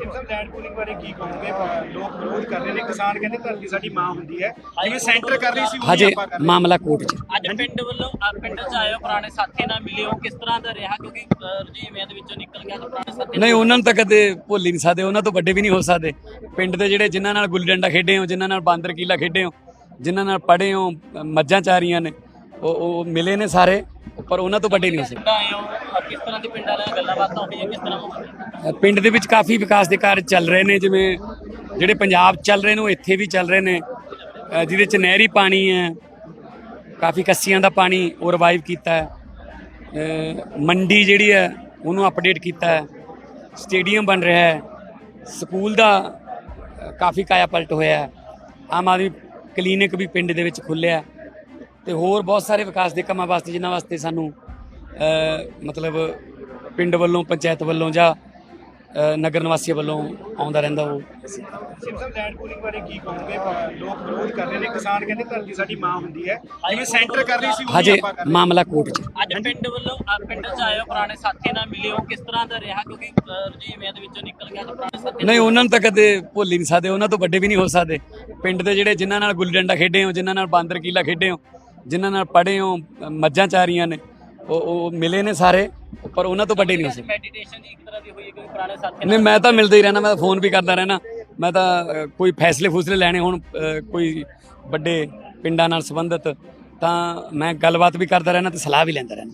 ਸਿਮਸਨ land pooling ਬਾਰੇ ਕੀ ਕਹੋਗੇ? ਅਹ ਲੋਕ ਵਿਰੋਧ ਕਰ ਰਹੇ ਨੇ। ਕਿਸਾਨ ਕਹਿੰਦੇ ਧਰਤੀ ਸਾਡੀ ਮਾਂ ਹੁੰਦੀ ਹੈ। ਜਿਵੇਂ ਸੈਂਟਰ ਕਰ ਰਹੀ ਸੀ ਉਹ ਹਜੇ ਆਪਾਂ ਕਰ ਰਹੇ ਮਾਮਲਾ ਕੋਰਟ 'ਚ। ਅੱਜ ਪਿੰਡ ਵੱਲੋਂ ਅ, ਪਿੰਡ 'ਚ ਆਏ ਹੋ ਪੁਰਾਣੇ ਸਾਥੀ ਨਾਲ ਮਿਲੇ ਹੋ। ਕਿਸ ਤਰ੍ਹਾਂ ਦਾ ਰਿਹਾ? ਕਿਉਂਕਿ ਅ, ਰੁਝੇਵਿਆਂ ਦੇ ਵਿੱਚੋਂ ਨਿਕਲ ਗਿਆ ਤਾਂ ਪੁਰਾਣੇ ਸਾਥੀ ਨਹੀਂ ਉਹਨਾਂ ਨੂੰ ਤਾਂ ਕਦੇ ਭੁੱਲ ਹੀ ਨਹੀਂ ਸਕਦੇ। ਉਹਨਾਂ ਤੋਂ ਵੱਡੇ ਵੀ ਨਹੀਂ ਹੋ ਸਕਦੇ। ਪਿੰਡ ਦੇ ਜਿਹੜੇ ਜਿਨ੍ਹਾਂ ਨਾਲ ਗੁੱਲੀ ਡੰਡਾ ਖੇਡੇ ਹੋ ਜਿਨ੍ਹਾਂ ਨਾਲ ਬਾਂਦਰ ਕੀਲਾ ਖੇਡੇ ਹੋ ਜਿਨ੍ਹਾਂ ਨਾਲ ਪੜ੍ਹੇ ਹੋ ਮੱਝਾਂ ਚਾਰੀਆਂ ਨੇ ਉਹ ਉਹ ਮਿਲੇ ਨੇ ਸਾਰੇ। ਪਰ ਉਹਨਾਂ ਤੋਂ ਵੱਡੇ ਨਹੀਂ ਹੋ ਸਕਦੇ ਆਏ ਹੋ? ਕਿਸ ਤਰ੍ਹਾਂ ਦੀ ਪਿੰਡਾਂ ਨਾਲ ਗੱਲਾਂ ਬਾਤਾਂ ਹੋਈਆਂ ਕਿਸ ਤਰ੍ਹਾਂ ਹੋਈਆਂ ਪਿੰਡ ਦੇ ਵਿੱਚ ਕਾਫੀ ਵਿਕਾਸ ਦੇ ਕਾਰਜ ਚੱਲ ਰਹੇ ਨੇ ਜਿਵੇਂ ਜਿਹੜੇ ਪੰਜਾਬ ਚੱਲ ਰਹੇ ਨੇ ਉਹ ਇੱਥੇ ਵੀ ਚੱਲ ਰਹੇ ਨੇ। ਅ, ਜਿਹਦੇ 'ਚ ਨਹਿਰੀ ਪਾਣੀ ਹੈ ਕਾਫੀ ਕੱਸੀਆਂ ਦਾ ਪਾਣੀ ਉਹ ਰਿਵਾਈਵ ਕੀਤਾ ਹੈ। ਅ, ਮੰਡੀ ਜਿਹੜੀ ਹੈ ਉਹਨੂੰ ਅਪਡੇਟ ਕੀਤਾ ਹੈ। ਸਟੇਡੀਅਮ ਬਣ ਰਿਹਾ ਹੈ। ਸਕੂਲ ਦਾ ਅ, ਕਾਫੀ ਕਾਇਆ ਪਲਟ ਹੋਇਆ ਹੈ। ਆਮ ਆਦਮੀ ਕਲੀਨਿਕ ਵੀ ਪਿੰਡ ਦੇ ਵਿੱਚ ਖੁੱਲਿਆ ਹੈ। ਤੇ ਹੋਰ ਬਹੁਤ ਸਾਰੇ ਵਿਕਾਸ ਦੇ ਕੰਮਾਂ ਵਾਸਤੇ ਜਿਨ੍ਹਾਂ ਵਾਸਤੇ ਸਾਨੂੰ ਅ, ਮਤਲਬ ਪਿੰਡ ਵੱਲੋਂ ਪੰਚਾਇਤ ਵੱਲੋਂ ਜਾਂ ਨਗਰ ਨਿਵਾਸੀਆਂ ਵੱਲੋਂ ਆਉਂਦਾ ਰਹਿੰਦਾ ਉਹ। ਅਸੀਂ ਸਿਮਸਨ ਲੈਂਡ ਪੂਲਿੰਗ ਬਾਰੇ ਕੀ ਕਹੋਗੇ? ਅਹ ਲੋਕ ਵਿਰੋਧ ਕਰ ਰਹੇ ਨੇ। ਕਿਸਾਨ ਕਹਿੰਦੇ ਧਰਤੀ ਸਾਡੀ ਮਾਂ ਹੁੰਦੀ ਹੈ। ਜਿਵੇਂ ਸੈਂਟਰ ਕਰ ਰਹੀ ਸੀ ਉਹ ਹਜੇ ਆਪਾਂ ਕਰ ਰਹੇ ਮਾਮਲਾ ਕੋਰਟ 'ਚ। ਅੱਜ ਪਿੰਡ ਵੱਲੋਂ ਅ, ਪਿੰਡ 'ਚ ਆਏ ਹੋ ਪੁਰਾਣੇ ਸਾਥੀ ਨਾਲ ਮਿਲੇ ਹੋ। ਕਿਸ ਤਰ੍ਹਾਂ ਦਾ ਰਿਹਾ? ਕਿਉਂਕਿ ਅ, ਰੁਝੇਵਿਆਂ ਦੇ ਵਿੱਚੋਂ ਨਿਕਲ ਗਿਆ ਤਾਂ ਪੁਰਾਣੇ ਸਾਥੀ ਨਹੀਂ ਉਹਨਾਂ ਨੂੰ ਤਾਂ ਕਦੇ ਭੁੱਲ ਹੀ ਨਹੀਂ ਸਕਦੇ। ਉਹਨਾਂ ਤੋਂ ਵੱਡੇ ਵੀ ਨਹੀਂ ਹੋ ਸਕਦੇ। ਪਿੰਡ ਦੇ ਜਿਹੜੇ ਜਿਨ੍ਹਾਂ ਨਾਲ ਗੁੱਲੀ ਡੰਡਾ ਖੇਡੇ ਹੋ ਜਿਨ੍ਹਾਂ ਨਾਲ ਬਾਂਦਰ ਕੀਲਾ ਖੇਡੇ ਹੋ ਜਿਨ੍ਹਾਂ ਨਾਲ ਪੜ੍ਹੇ ਹੋ ਮੱਝਾਂ ਚਾਰੀਆਂ ਨੇ ਉਹ ਉਹ ਮਿਲੇ ਨੇ ਸਾਰੇ ਪਰ ਉਹਨਾਂ ਤੋਂ ਵੱਡੇ ਨਹੀਂ ਹੋ ਸਕਦੇ ਮੈਡੀਟੇਸ਼ਨ ਦੀ ਇੱਕ ਤਰ੍ਹਾਂ ਦੀ ਹੋਈ ਹੈ ਕਿਉਂਕਿ ਪੁਰਾਣੇ ਸਾਥੀ ਨਹੀਂ ਮੈਂ ਤਾਂ ਮਿਲਦਾ ਹੀ ਰਹਿਣਾ ਮੈਂ ਤਾਂ ਫੋਨ ਵੀ ਕਰਦਾ ਰਹਿਣਾ ਮੈਂ ਤਾਂ ਕੋਈ ਫੈਸਲੇ ਫੂਸਲੇ ਲੈਣੇ ਹੁਣ ਕੋਈ ਵੱਡੇ ਪਿੰਡਾਂ ਨਾਲ ਸੰਬੰਧਿਤ ਤਾਂ ਮੈਂ ਗੱਲਬਾਤ ਵੀ ਕਰਦਾ ਰਹਿਣਾ ਤੇ ਸਲਾਹ ਵੀ ਲੈਂਦਾ ਰਹਿਣਾ